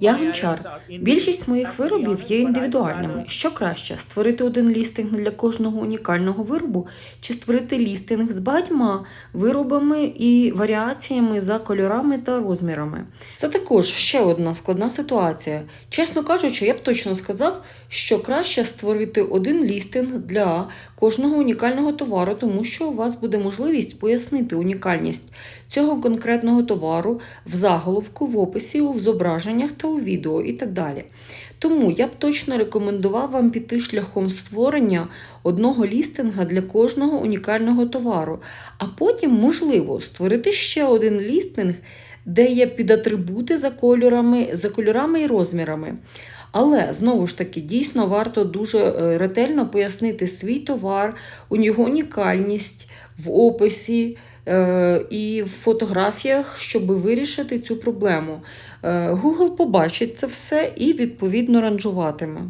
Я гончар. Більшість моїх виробів є індивідуальними. Що краще створити один лістинг для кожного унікального виробу, чи створити лістинг з багатьма виробами і варіаціями за кольорами та розмірами. Це також ще одна складна ситуація. Чесно кажучи, я б точно сказав, що краще створити один лістинг для кожного унікального товару, тому що у вас буде можливість пояснити унікальність цього конкретного товару в заголовку, в описі, в зображеннях та у відео і так далі. Тому я б точно рекомендував вам піти шляхом створення одного лістинга для кожного унікального товару, а потім, можливо, створити ще один лістинг, де є підатрибути за кольорами, за кольорами і розмірами. Але знову ж таки, дійсно варто дуже е, ретельно пояснити свій товар, у нього унікальність в описі е, і в фотографіях, щоб вирішити цю проблему. Е, Google побачить це все і відповідно ранжуватиме.